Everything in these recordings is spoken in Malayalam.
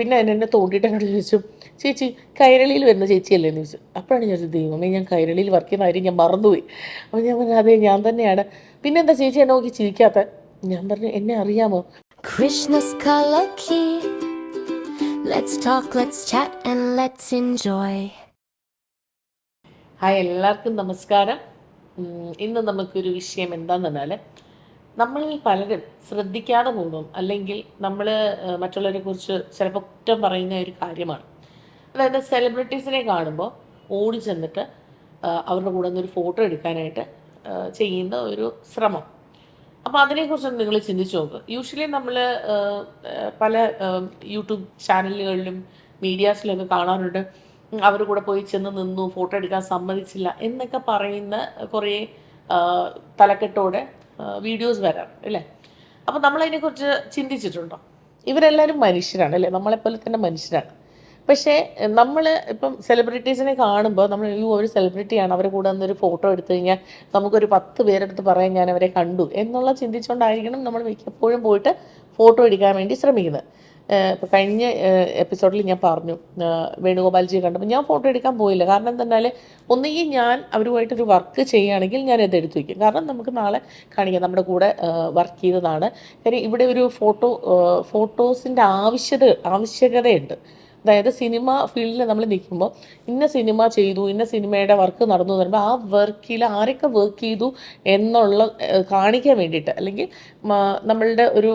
പിന്നെ എന്നെ തോണ്ടിയിട്ട് എന്നോട് ചോദിച്ചു ചേച്ചി കൈരളിയിൽ വരുന്ന ചേച്ചിയല്ലേ? എന്ന് ചോദിച്ചു. അപ്പോഴാണ് ഞാൻ ചോദിച്ചത് ദൈവമേ ഞാൻ കൈരളിയിൽ വർക്ക് ചെയ്യുന്ന കാര്യം ഞാൻ മറന്നുപോയി. അപ്പോൾ ഞാൻ പറഞ്ഞു അതെ ഞാൻ തന്നെയാണ്. പിന്നെന്താ ചേച്ചി എന്നെ നോക്കി ചിരിക്കാത്ത? ഞാൻ പറഞ്ഞു എന്നെ അറിയാമോ? Krishna's color key. Let's talk, let's chat, and let's enjoy. Hi എല്ലാവർക്കും നമസ്കാരം. ഇന്ന് നമുക്കൊരു വിഷയം എന്താണെന്ന് പറഞ്ഞാൽ നമ്മളിൽ പലരും ശ്രദ്ധിക്കാതെ പോകും. അല്ലെങ്കിൽ നമ്മൾ മറ്റുള്ളവരെ കുറിച്ച് ചിലപ്പോൾ കുറ്റം പറയുന്ന ഒരു കാര്യമാണ്. അതായത് സെലിബ്രിറ്റീസിനെ കാണുമ്പോൾ ഓടി ചെന്നിട്ട് അവരുടെ കൂടെ നിന്ന് ഒരു ഫോട്ടോ എടുക്കാനായിട്ട് ചെയ്യുന്ന ഒരു ശ്രമം. അപ്പോൾ അതിനെക്കുറിച്ച് നിങ്ങൾ ചിന്തിച്ചു നോക്ക്. യൂഷ്വലി നമ്മൾ പല യൂട്യൂബ് ചാനലുകളിലും മീഡിയാസിലൊക്കെ കാണാറുണ്ട്. അവർ കൂടെ പോയി ചെന്ന് നിന്നു ഫോട്ടോ എടുക്കാൻ സമ്മതിച്ചില്ല എന്നൊക്കെ പറയുന്ന കുറേ തലക്കെട്ടോടെ വീഡിയോസ് വരാം അല്ലേ? അപ്പോൾ നമ്മളതിനെക്കുറിച്ച് ചിന്തിച്ചിട്ടുണ്ടോ? ഇവരെല്ലാവരും മനുഷ്യരാണ് അല്ലേ? നമ്മളെപ്പോലെ തന്നെ മനുഷ്യരാണ്. പക്ഷേ നമ്മൾ ഇപ്പം സെലിബ്രിറ്റീസിനെ കാണുമ്പോൾ നമ്മൾ അയ്യോ ഒരു സെലിബ്രിറ്റിയാണ് അവരെ കൂടെ നിന്നൊരു ഫോട്ടോ എടുത്തു കഴിഞ്ഞാൽ നമുക്കൊരു പത്ത് പേരെടുത്ത് പറയാൻ ഞാൻ അവരെ കണ്ടു എന്നുള്ള ചിന്തിച്ചുകൊണ്ടായിരിക്കണം നമ്മൾ മിക്കപ്പോഴും പോയിട്ട് ഫോട്ടോ എടുക്കാൻ വേണ്ടി ശ്രമിക്കുന്നത്. ഇപ്പോൾ കഴിഞ്ഞ എപ്പിസോഡിൽ ഞാൻ പറഞ്ഞു വേണുഗോപാൽജിയെ കണ്ടപ്പോൾ ഞാൻ ഫോട്ടോ എടുക്കാൻ പോയില്ല. കാരണം എന്തെന്നാൽ ഒന്നുകിൽ ഞാൻ അവരുമായിട്ടൊരു വർക്ക് ചെയ്യുകയാണെങ്കിൽ ഞാൻ അത് എടുത്തു വയ്ക്കും കാരണം നമുക്ക് നാളെ കാണിക്കാം. നമ്മുടെ കൂടെ വർക്ക് ചെയ്തതാണ് കാര്യം ഇവിടെ ഒരു ഫോട്ടോ ഫോട്ടോസിന്റെ ആവശ്യത ആവശ്യകതയുണ്ട്. അതായത് സിനിമ ഫീൽഡിൽ നമ്മൾ നിൽക്കുമ്പോൾ ഇന്ന സിനിമ ചെയ്തു ഇന്ന സിനിമയുടെ വർക്ക് നടന്നു എന്ന് പറയുമ്പോൾ ആ വർക്കിൽ ആരൊക്കെ വർക്ക് ചെയ്തു എന്നുള്ള കാണിക്കാൻ വേണ്ടിയിട്ട്. അല്ലെങ്കിൽ നമ്മളുടെ ഒരു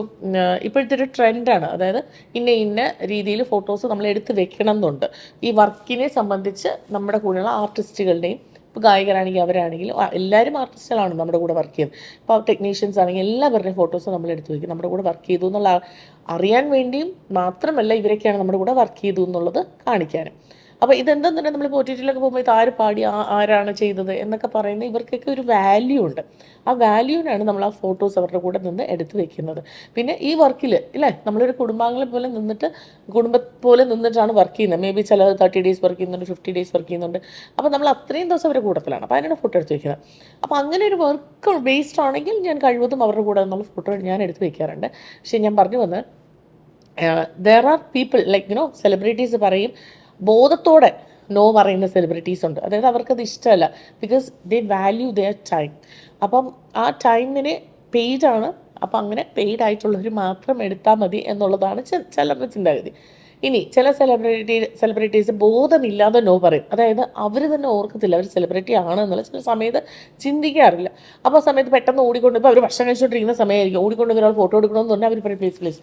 ഇപ്പോഴത്തെ ഒരു ട്രെൻഡാണ് അതായത് ഇന്ന ഇന്ന രീതിയിൽ ഫോട്ടോസ് നമ്മൾ എടുത്ത് വെക്കണം എന്നുണ്ട് ഈ വർക്കിനെ സംബന്ധിച്ച് നമ്മുടെ കൂടെയുള്ള ആർട്ടിസ്റ്റുകളുടെയും ഇപ്പോൾ ഗായകരാണെങ്കിൽ അവരാണെങ്കിലും എല്ലാവരും ആർട്ടിസ്റ്റുകളാണ് നമ്മുടെ കൂടെ വർക്ക് ചെയ്യുന്നത്. ഇപ്പോൾ ടെക്നീഷ്യൻസ് ആണെങ്കിൽ എല്ലാവരുടെയും ഫോട്ടോസ് നമ്മൾ എടുത്തു വയ്ക്കും നമ്മുടെ കൂടെ വർക്ക് ചെയ്തു എന്നുള്ള അറിയാൻ വേണ്ടിയും മാത്രമല്ല ഇവരൊക്കെയാണ് നമ്മുടെ കൂടെ വർക്ക് ചെയ്തു എന്നുള്ളത് കാണിക്കാനും. അപ്പോൾ ഇതെന്തെന്ന് പറഞ്ഞാൽ നമ്മൾ പോറ്റിറ്റിലൊക്കെ പോകുമ്പോൾ ഇത് ആര് പാടി ആരാണ് ചെയ്തത് എന്നൊക്കെ പറയുന്ന ഇവർക്കൊക്കെ ഒരു വാല്യൂ ഉണ്ട്. ആ വാല്യൂവിനാണ് നമ്മൾ ആ ഫോട്ടോസ് അവരുടെ കൂടെ നിന്ന് എടുത്തു വെക്കുന്നത്. പിന്നെ ഈ വർക്കിൽ ഇല്ലേ നമ്മളൊരു കുടുംബാംഗങ്ങളെ പോലെ നിന്നിട്ട് കുടുംബ പോലെ നിന്നിട്ടാണ് വർക്ക് ചെയ്യുന്നത്. മേ ബി ചില തേർട്ടി ഡേയ്സ് വർക്ക് ചെയ്യുന്നുണ്ട് ഫിഫ്റ്റി ഡേയ്സ് വർക്ക് ചെയ്യുന്നുണ്ട്. അപ്പോൾ നമ്മൾ അത്രയും ദിവസം അവരുടെ കൂട്ടത്തിലാണ്. അപ്പോൾ അതിനാണ് ഫോട്ടോ എടുത്ത് വെക്കുന്നത്. അപ്പോൾ അങ്ങനെ ഒരു വർക്ക് ബേസ്ഡ് ആണെങ്കിൽ ഞാൻ കഴിവതും അവരുടെ കൂടെ നിന്നുള്ള ഫോട്ടോ ഞാൻ എടുത്ത് വെക്കാറുണ്ട്. പക്ഷേ ഞാൻ പറഞ്ഞു വന്നത് there are people like you know celebrities പറയും ബോധത്തോടെ നോ പറയുന്ന സെലിബ്രിറ്റീസ് ഉണ്ട്. അതായത് അവർക്കത് ഇഷ്ടമല്ല. Because they value their time അപ്പം ആ ടൈമിന് പെയ്ഡാണ് അപ്പം അങ്ങനെ പെയ്ഡ് ആയിട്ടുള്ളവർ മാത്രം എടുത്താൽ മതി എന്നുള്ളതാണ് ചിലരുടെ ചിന്താഗതി. ഇനി ചില സെലിബ്രിറ്റി സെലിബ്രിറ്റീസ് ബോധമില്ലാതെ നോ പറയും. അതായത് അവർ തന്നെ ഓർക്കത്തില്ല അവർ സെലിബ്രിറ്റി ആണ് എന്നുള്ള ചില സമയത്ത് ചിന്തിക്കാറില്ല. അപ്പോൾ ആ സമയത്ത് പെട്ടെന്ന് ഓടിക്കൊണ്ട് ഇപ്പോൾ അവർ ഭക്ഷണം കഴിച്ചുകൊണ്ടിരിക്കുന്ന സമയമായിരിക്കും. ഓടിക്കൊണ്ട് ഒരാൾ ഫോട്ടോ എടുക്കണമെന്ന് പറഞ്ഞാൽ അവർ പറയും പ്ലീസ് പ്ലീസ്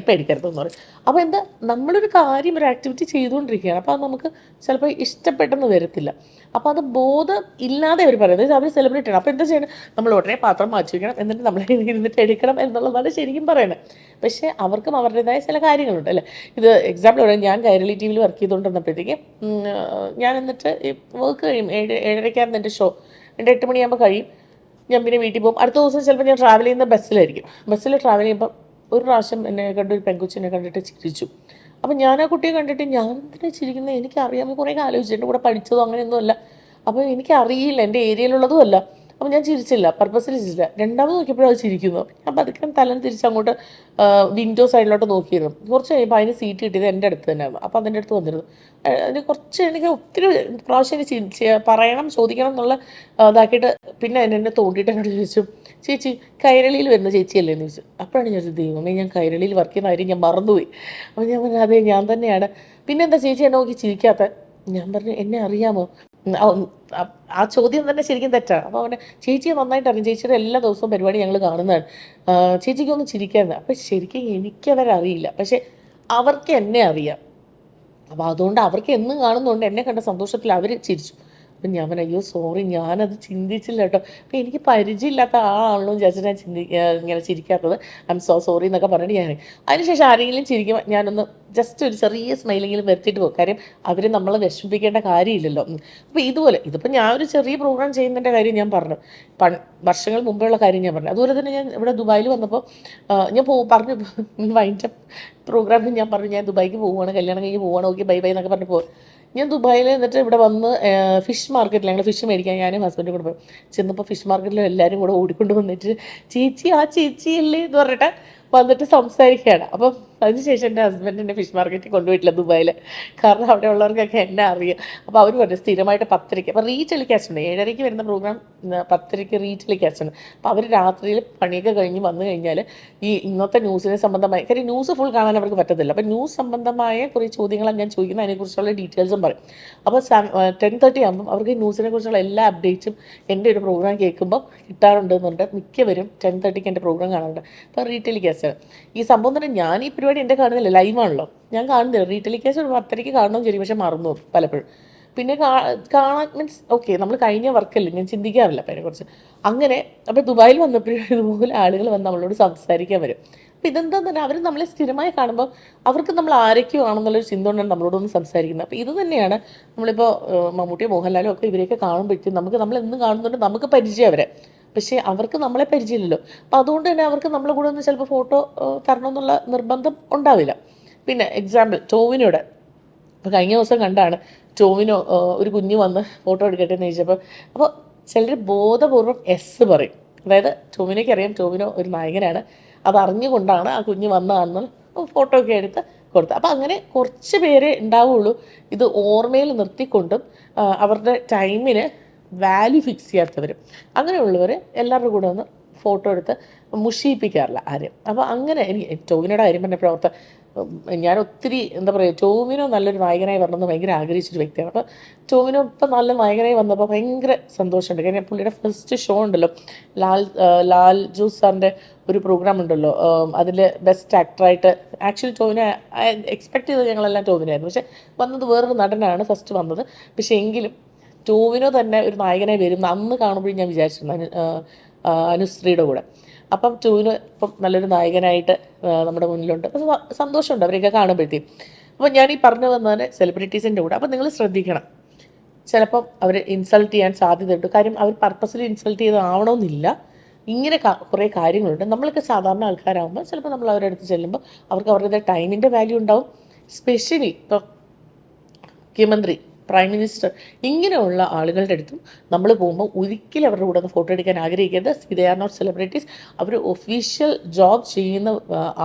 ഇപ്പം എടുക്കരുതെന്ന് പറയും. അപ്പോൾ എന്താ നമ്മളൊരു കാര്യം ഒരു ആക്ടിവിറ്റി ചെയ്തുകൊണ്ടിരിക്കുകയാണ് അപ്പോൾ അത് നമുക്ക് ചിലപ്പോൾ ഇഷ്ടപ്പെട്ടെന്ന് വരത്തില്ല. അപ്പോൾ അത് ബോധം ഇല്ലാതെ അവർ പറയുന്നത് അവർ സെലിബ്രിറ്റി ആണ് അപ്പോൾ എന്താ ചെയ്യണം? നമ്മൾ ഉടനെ പാത്രം മാറ്റി വയ്ക്കണം എന്നിട്ട് നമ്മൾ ഇരുന്നിട്ട് എടുക്കണം എന്നുള്ളതാണ് ശരിക്കും പറയുന്നത്. പക്ഷേ അവർക്കും അവരുടേതായ ചില കാര്യങ്ങളുണ്ട് അല്ലേ? ഇത് എക്സാമ്പിൾ പറയാം ഞാൻ കൈരളി ടി വിയിൽ വർക്ക് ചെയ്തുകൊണ്ടിരുന്നപ്പോഴത്തേക്ക് ഞാൻ എന്നിട്ട് വർക്ക് കഴിയും. ഏഴ് ഏഴരയ്ക്കായിരുന്നു എന്റെ ഷോ എന്റെ എട്ട് മണിയാകുമ്പോൾ കഴിയും. ഞാൻ പിന്നെ വീട്ടിൽ പോകും. അടുത്ത ദിവസം ചിലപ്പോൾ ഞാൻ ട്രാവൽ ചെയ്യുന്ന ബസ്സിലായിരിക്കും. ബസ്സിൽ ട്രാവൽ ചെയ്യുമ്പോൾ ഒരു പ്രാവശ്യം എന്നെ കണ്ട് ഒരു പെൺകുച്ചിനെ കണ്ടിട്ട് ചിരിച്ചു. അപ്പം ഞാൻ ആ കുട്ടിയെ കണ്ടിട്ട് ഞാൻ എന്തിനാ ചിരിക്കുന്നത് എനിക്കറിയാം. കുറേ ആലോചിച്ചിട്ടുണ്ട്. കൂടെ പഠിച്ചതോ അങ്ങനെയൊന്നുമല്ല. അപ്പോൾ എനിക്കറിയില്ല. എന്റെ ഏരിയയിലുള്ളതും അല്ല അപ്പോൾ ഞാൻ ചിരിച്ചില്ല പർപ്പസിൽ ചിരിച്ചില്ല. രണ്ടാമത് നോക്കിയപ്പോഴും അത് ചിരിക്കുന്നു. ഞാൻ പതുക്കെ തലം തിരിച്ച് അങ്ങോട്ട് വിൻഡോ സൈഡിലോട്ട് നോക്കിയിരുന്നു. കുറച്ച് കഴിയുമ്പോൾ അതിന് സീറ്റ് കിട്ടിയത് എന്റെ അടുത്ത് തന്നെ അപ്പോൾ അതിന്റെ അടുത്ത് വന്നിരുന്നു. അതിന് കുറച്ച് എനിക്ക് ഒത്തിരി പ്രാവശ്യം എനിക്ക് പറയണം ചോദിക്കണം എന്നുള്ള ഇതാക്കിയിട്ട് പിന്നെ എന്നെ എന്നെ തോണ്ടിയിട്ട് എന്നോട് ചോദിച്ചു ചേച്ചി കൈരളിയിൽ വരുന്ന ചേച്ചിയല്ലേ? എന്ന് ചോദിച്ചു. അപ്പോഴാണ് ഞാൻ ദൈവമേ ഞാൻ കൈരളിയിൽ വർക്ക് ചെയ്യുന്ന കാര്യം ഞാൻ മറന്നുപോയി. അപ്പോൾ ഞാൻ പറഞ്ഞു അതെ ഞാൻ തന്നെയാണ്. പിന്നെന്താ ചേച്ചി എന്നെ നോക്കി ചിരിക്കാത്ത? ഞാൻ പറഞ്ഞു എന്നെ അറിയാമോ? ആ, ചോദ്യം തന്നെ ശരിക്കും തെറ്റാണ് അപ്പോൾ അവനെ ചേച്ചിയെ നന്നായിട്ട് അറിയും. ചേച്ചിയുടെ എല്ലാ ദിവസവും പരിപാടി ഞങ്ങൾ കാണുന്നതാണ്. ചേച്ചിക്കൊന്നും ചിരിക്കാതെ അപ്പം ശരിക്കും എനിക്കവരറിയില്ല പക്ഷെ അവർക്ക് എന്നെ അറിയാം. അപ്പോൾ അതുകൊണ്ട് അവർക്ക് എന്നും കാണുന്നതുകൊണ്ട് എന്നെ കണ്ട സന്തോഷത്തിൽ അവർ ചിരിച്ചു. അപ്പം ഞാൻ പറഞ്ഞു അയ്യോ സോറി ഞാനത് ചിന്തിച്ചില്ല കേട്ടോ. അപ്പം എനിക്ക് പരിചയമില്ലാത്ത ആളാണല്ലോ വിചാരിച്ചിട്ട് ഞാൻ ചിന്തി ഇങ്ങനെ ചിരിക്കാത്തത്. ഐ എം സോ സോറി എന്നൊക്കെ പറഞ്ഞിട്ട് ഞാൻ അതിനുശേഷം ആരെങ്കിലും ചിരിക്കുമ്പോൾ ഞാനൊന്ന് ജസ്റ്റ് ഒരു ചെറിയ സ്മൈലെങ്കിലും വരുത്തിയിട്ട് പോകും കാര്യം അവർ നമ്മളെ വിഷമിപ്പിക്കേണ്ട കാര്യമില്ലല്ലോ. അപ്പോൾ ഇതുപോലെ ഇതിപ്പോൾ ഞാൻ ഒരു ചെറിയ പ്രോഗ്രാം ചെയ്യുന്നതിന്റെ കാര്യം ഞാൻ പറഞ്ഞു. പൺ വർഷങ്ങൾ മുമ്പുള്ള കാര്യം ഞാൻ പറഞ്ഞു. അതുപോലെ തന്നെ ഞാൻ ഇവിടെ ദുബായിൽ വന്നപ്പോൾ ഞാൻ പോ പറഞ്ഞു വൈൻഡപ്പ് പ്രോഗ്രാമിൽ ഞാൻ പറഞ്ഞു ഞാൻ ദുബായിക്ക് പോവുകയാണ് കല്യാണം കഴിഞ്ഞ് പോവുകയാണ് ഓക്കെ ബൈ ബൈ എന്നൊക്കെ പറഞ്ഞു പോകും ഞാൻ ദുബായിൽ എന്നിട്ട് ഇവിടെ വന്ന് ഫിഷ് മാർക്കറ്റിൽ ഞങ്ങൾ ഫിഷ് മേടിക്കാൻ ഞാനും ഹസ്ബൻഡും കൂടെ പോയി. ചെന്നപ്പോൾ ഫിഷ് മാർക്കറ്റിൽ എല്ലാവരും കൂടെ ഓടിക്കൊണ്ട് വന്നിട്ട് ചേച്ചി ആ ചേച്ചി അല്ലേ എന്ന് പറഞ്ഞിട്ട് വന്നിട്ട് സംസാരിക്കുകയാണ്. അപ്പം അതിനുശേഷം എന്റെ ഹസ്ബൻഡ് എന്നെ ഫിഷ് മാർക്കറ്റിൽ കൊണ്ടുപോയിട്ടില്ല ദുബായിൽ കാരണം അവിടെ ഉള്ളവർക്കൊക്കെ എന്നെ അറിയാം. അപ്പോൾ അവർ പറഞ്ഞു സ്ഥിരമായിട്ട് പത്തരയ്ക്ക്. അപ്പോൾ റീ ടെലികാസ്റ്റ് ഉണ്ട്. ഏഴരയ്ക്ക് വരുന്ന പ്രോഗ്രാം പത്തരയ്ക്ക് ഉണ്ട് അപ്പോൾ അവർ രാത്രിയിൽ പണിയൊക്കെ കഴിഞ്ഞ് വന്നു കഴിഞ്ഞാൽ ഈ ഇന്നത്തെ ന്യൂസിനെ സംബന്ധമായി കാര്യം ന്യൂസ് ഫുൾ കാണാൻ അവർക്ക് പറ്റത്തില്ല. അപ്പോൾ ന്യൂസ് സംബന്ധമായ കുറേ ചോദ്യങ്ങളാണ് ഞാൻ ചോദിക്കുന്നത്. അതിനെക്കുറിച്ചുള്ള ഡീറ്റെയിൽസും പറയും. അപ്പോൾ ടെൻ തേർട്ടി ആകുമ്പോൾ അവർക്ക് ന്യൂസിനെ കുറിച്ചുള്ള എല്ലാ അപ്ഡേറ്റ്സും എന്റെ ഒരു പ്രോഗ്രാം കേൾക്കുമ്പോൾ കിട്ടാറുണ്ടെന്നുണ്ട് മിക്കവരും ടെൻ തേർട്ടിക്ക് എന്റെ പ്രോഗ്രാം കാണാറുണ്ട്. അപ്പോൾ റീറ്റെയിൽ കാസ്റ്റ് ഈ സംഭവം തന്നെ ഞാൻ ഈ പരിപാടി എന്റെ കാണുന്നില്ല. ലൈവാണല്ലോ ഞാൻ കാണുന്നില്ല. കാസ്റ്റ് ഒരു പത്തരയ്ക്ക് കാണണം ശരി പക്ഷെ മറന്നു പലപ്പോഴും. പിന്നെ കാണാൻ മീൻസ് ഓക്കെ നമ്മൾ കഴിഞ്ഞ വർക്കല്ലേ ഞാൻ ചിന്തിക്കാറില്ല അപ്പം അതിനെക്കുറിച്ച്. അങ്ങനെ അപ്പോൾ ദുബായിൽ വന്നപ്പോഴും ഇതുപോലെ ആളുകൾ വന്ന് നമ്മളോട് സംസാരിക്കാൻ വരും. അപ്പം ഇതെന്താന്ന് പറഞ്ഞാൽ അവർ നമ്മളെ സ്ഥിരമായി കാണുമ്പോൾ അവർക്ക് നമ്മൾ ആരൊക്കെയോ ആണെന്നുള്ളൊരു ചിന്ത കൊണ്ടാണ് നമ്മളോടൊന്ന് സംസാരിക്കുന്നത്. അപ്പോൾ ഇത് തന്നെയാണ് നമ്മളിപ്പോൾ മമ്മൂട്ടിയോ മോഹൻലാലോ ഒക്കെ ഇവരെയൊക്കെ കാണുമ്പോഴത്തേക്കും നമുക്ക് നമ്മൾ എന്ന് കാണുന്നുണ്ട്. നമുക്ക് പരിചയം അവരെ. പക്ഷേ അവർക്ക് നമ്മളെ പരിചയമില്ലല്ലോ. അപ്പം അതുകൊണ്ട് തന്നെ അവർക്ക് നമ്മളെ കൂടെ ഒന്ന് ചിലപ്പോൾ ഫോട്ടോ തരണമെന്നുള്ള നിർബന്ധം ഉണ്ടാവില്ല. പിന്നെ എക്സാമ്പിൾ ടോവിനോടെ. അപ്പോൾ കഴിഞ്ഞ ദിവസം കണ്ടാണ് ടോവിനോ ഒരു കുഞ്ഞ് വന്ന് ഫോട്ടോ എടുക്കട്ടെ എന്ന് ചോദിച്ചപ്പോൾ അപ്പോൾ ചിലർ ബോധപൂർവം എസ് പറയും. അതായത് ടോവിനോയ്ക്ക് അറിയാം ടോവിനോ ഒരു നായകനാണ്. അത് അറിഞ്ഞുകൊണ്ടാണ് ആ കുഞ്ഞ് വന്നതെന്ന് ഫോട്ടോ ഒക്കെ എടുത്ത് കൊടുത്തത്. അപ്പോൾ അങ്ങനെ കുറച്ച് പേരെ ഉണ്ടാവുള്ളൂ. ഇത് ഓർമ്മയിൽ നിർത്തിക്കൊണ്ടും അവരുടെ ടൈമിന് വാല്യൂ ഫിക്സ് ചെയ്യാത്തവരും. അങ്ങനെയുള്ളവർ എല്ലാവരുടെ കൂടെ ഒന്ന് ഫോട്ടോ എടുത്ത് മുഷിയിപ്പിക്കാറില്ല ആരും അപ്പോൾ അങ്ങനെ എനിക്ക് ടോവിനോട് കാര്യം പറഞ്ഞ പ്രവർത്ത ഞാൻ ഒത്തിരി എന്താ പറയുക ടോവിനോ നല്ലൊരു നായകനായി വരണമെന്ന് ഭയങ്കര ആഗ്രഹിച്ചൊരു വ്യക്തിയാണ്. അപ്പോൾ ടോവിനോ ഇപ്പം നല്ല നായകനായി വന്നപ്പോൾ ഭയങ്കര സന്തോഷമുണ്ട്. കാരണം പുള്ളിയുടെ ഫസ്റ്റ് ഷോ ഉണ്ടല്ലോ. ലാൽ ലാൽ ജോസ് സാറിന്റെ ഒരു പ്രോഗ്രാം ഉണ്ടല്ലോ. അതിൽ ബെസ്റ്റ് ആക്ടറായിട്ട് ആക്ച്വലി ടോവിനോ എക്സ്പെക്ട് ചെയ്തത് ഞങ്ങളെല്ലാം ടോവിനായിരുന്നു പക്ഷേ വന്നത് വേറൊരു നടനാണ് ഫസ്റ്റ് വന്നത്. പക്ഷേ എങ്കിലും ടോവിനോ തന്നെ ഒരു നായകനെ വരും അന്ന് കാണുമ്പോഴും ഞാൻ വിചാരിച്ചിരുന്നു അനു അനുശ്രീയുടെ കൂടെ. അപ്പം ടോവിനോ ഇപ്പം നല്ലൊരു നായകനായിട്ട് നമ്മുടെ മുന്നിലുണ്ട്. അപ്പം സന്തോഷമുണ്ട് അവരെയൊക്കെ കാണുമ്പോഴത്തേക്കും. അപ്പം ഞാൻ ഈ പറഞ്ഞു വന്നതിന് സെലിബ്രിറ്റീസിന്റെ കൂടെ. അപ്പം നിങ്ങൾ ശ്രദ്ധിക്കണം. ചിലപ്പം അവർ ഇൻസൾട്ട് ചെയ്യാൻ സാധ്യതയുണ്ട്. കാര്യം അവർ പർപ്പസിൽ ഇൻസൾട്ട് ചെയ്താവണമെന്നില്ല. ഇങ്ങനെ കുറേ കാര്യങ്ങളുണ്ട്. നമ്മളൊക്കെ സാധാരണ ആൾക്കാരാകുമ്പോൾ ചിലപ്പോൾ നമ്മൾ അവരുടെ അടുത്ത് ചെല്ലുമ്പോൾ അവർക്ക് അവരുടെ ടൈമിന്റെ വാല്യൂ ഉണ്ടാവും. സ്പെഷ്യലി ഇപ്പം മുഖ്യമന്ത്രി പ്രൈം മിനിസ്റ്റർ ഇങ്ങനെയുള്ള ആളുകളുടെ അടുത്തും നമ്മൾ പോകുമ്പോൾ ഒരിക്കലും അവരുടെ കൂടെ ഒന്ന് ഫോട്ടോ എടുക്കാൻ ആഗ്രഹിക്കരുത്. ദേ ആർ നോട്ട് സെലിബ്രിറ്റീസ് അവർ ഒഫീഷ്യൽ ജോബ് ചെയ്യുന്ന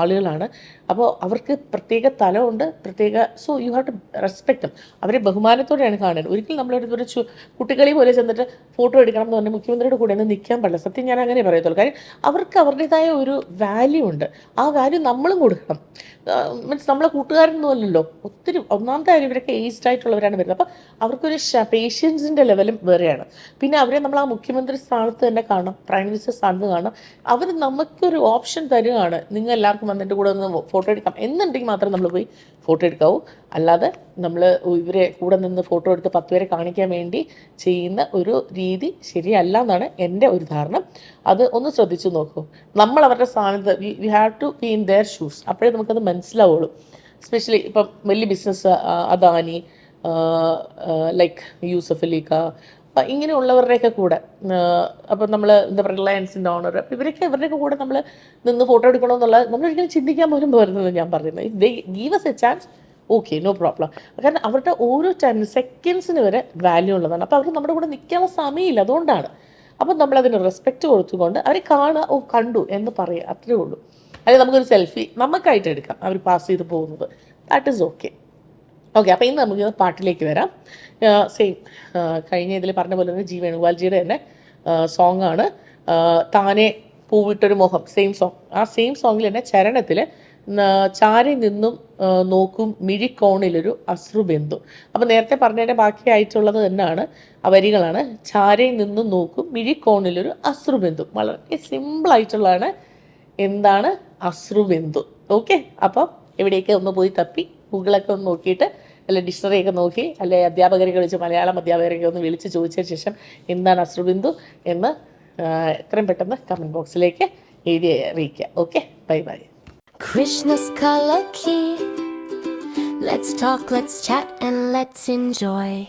ആളുകളാണ്. അപ്പോൾ അവർക്ക് പ്രത്യേക തലമുണ്ട് പ്രത്യേക so you have to respect അവരെ ബഹുമാനത്തോടെയാണ് കാണുന്നത്. ഒരിക്കലും നമ്മളൊരു ഒരു കുട്ടികളി പോലെ ചെന്നിട്ട് ഫോട്ടോ എടുക്കണം എന്ന് പറഞ്ഞാൽ മുഖ്യമന്ത്രിയുടെ കൂടെ ഒന്നും നിൽക്കാൻ പാടില്ല. സത്യം ഞാൻ അങ്ങനെ പറയത്തുള്ളൂ. കാര്യം അവർക്ക് അവരുടേതായ ഒരു വാല്യൂ ഉണ്ട്. ആ വാല്യൂ നമ്മളും കൊടുക്കണം. മീൻസ് നമ്മളെ കൂട്ടുകാരൊന്നും അല്ലല്ലോ. ഒത്തിരി ഒന്നാമത്തെ കാര്യം ഇവരൊക്കെ ഏജ്ഡ് ആയിട്ടുള്ളവരാണ് വരുന്നത്. അപ്പോൾ അവർക്കൊരു പേഷ്യൻസിന്റെ ലെവലും വേറെയാണ്. പിന്നെ അവരെ നമ്മൾ ആ മുഖ്യമന്ത്രി സ്ഥാനത്ത് തന്നെ കാണണം പ്രൈം മിനിസ്റ്റർ സ്ഥാനത്ത് കാണണം. അവർ നമുക്കൊരു ഓപ്ഷൻ തരുകയാണ് നിങ്ങൾ എല്ലാവർക്കും വന്നിട്ട് കൂടെ ഒന്ന് ഫോട്ടോ എടുക്കാം. എന്നുണ്ടെങ്കിൽ മാത്രം നമ്മൾ പോയി ഫോട്ടോ എടുക്കാവൂ. അല്ലാതെ നമ്മൾ ഇവരെ കൂടെ നിന്ന് ഫോട്ടോ എടുത്ത് പത്ത് പേരെ കാണിക്കാൻ വേണ്ടി ചെയ്യുന്ന ഒരു രീതി ശരിയല്ല എന്നാണ് എന്റെ ഒരു ധാരണ. അത് ഒന്ന് ശ്രദ്ധിച്ചു നോക്കൂ. നമ്മൾ അവരുടെ സ്ഥാനത്ത് we have to be in their shoes അപ്പോഴേ നമുക്കത് മനസ്സിലാവുള്ളൂ. സ്പെഷ്യലി ഇപ്പം വലിയ ബിസിനസ് അദാനി ലൈക്ക് യൂസഫ് അപ്പം ഇങ്ങനെയുള്ളവരുടെയൊക്കെ കൂടെ അപ്പം നമ്മൾ എന്താ പറയുക റിലയൻസിന്റെ ഓണർ അപ്പം ഇവരൊക്കെ ഇവരുടെയൊക്കെ കൂടെ നമ്മൾ നിന്ന് ഫോട്ടോ എടുക്കണമെന്നുള്ള നമ്മളൊരിക്കലും ചിന്തിക്കാൻ പോലും പോരുന്നത് ഞാൻ പറയുന്നത്. They gives a chance okay no problem കാരണം അവരുടെ ഓരോ ടൈം സെക്കൻഡ്സിന് വരെ വാല്യൂ ഉള്ളതാണ്. അപ്പോൾ അവർ നമ്മുടെ കൂടെ നിൽക്കാനുള്ള സമയമില്ല അതുകൊണ്ടാണ്. അപ്പം നമ്മളതിന് റെസ്പെക്റ്റ് കൊടുത്തുകൊണ്ട് അവരെ കാണുക ഓ കണ്ടു എന്ന് പറയുക അത്രയേ ഉള്ളൂ. അല്ലെങ്കിൽ നമുക്കൊരു സെൽഫി നമുക്കായിട്ട് എടുക്കാം അവർ പാസ് ചെയ്ത് പോകുന്നത്. ദാറ്റ് ഈസ് ഓക്കെ ഓക്കെ അപ്പോൾ ഇന്ന് നമുക്ക് പാട്ടിലേക്ക് വരാം. സെയിം കഴിഞ്ഞ ഇതിൽ പറഞ്ഞ പോലെ തന്നെ ജി വേണുഗോപാൽജിയുടെ തന്നെ ആണ്. താനെ പൂവിട്ടൊരു മുഖം സെയിം സോങ് ആ സെയിം സോങ്ങിൽ തന്നെ ചരണത്തിൽ ചാരി നിന്നും നോക്കും മിഴിക്കോണിലൊരു അശ്രുബിന്ദു. അപ്പോൾ നേരത്തെ പറഞ്ഞതിന്റെ ബാക്കിയായിട്ടുള്ളത് തന്നെയാണ് ആ വരികളാണ്. ചാരി നിന്നും നോക്കും മിഴിക്കോണിലൊരു അശ്രുബിന്ദു. വളരെ സിമ്പിളായിട്ടുള്ളതാണ് എന്താണ് അശ്രുബിന്ദു. ഓക്കെ അപ്പം എവിടെയൊക്കെ ഒന്ന് പോയി തപ്പി. ഗൂഗിളൊക്കെ ഒന്ന് നോക്കിയിട്ട് അല്ലെ ഡിക്ഷണറി ഒക്കെ നോക്കി അല്ലെ അധ്യാപകരെ വിളിച്ച് മലയാളം അധ്യാപകരെയൊക്കെ ഒന്ന് വിളിച്ച് ചോദിച്ചതിന് ശേഷം എന്താണ് അശ്രുബിന്ദു എന്ന് എത്രയും പെട്ടെന്ന് കമന്റ് ബോക്സിലേക്ക് എഴുതി അറിയിക്കുക okay bye bye Krishna's. Let's talk, let's chat, and let's enjoy.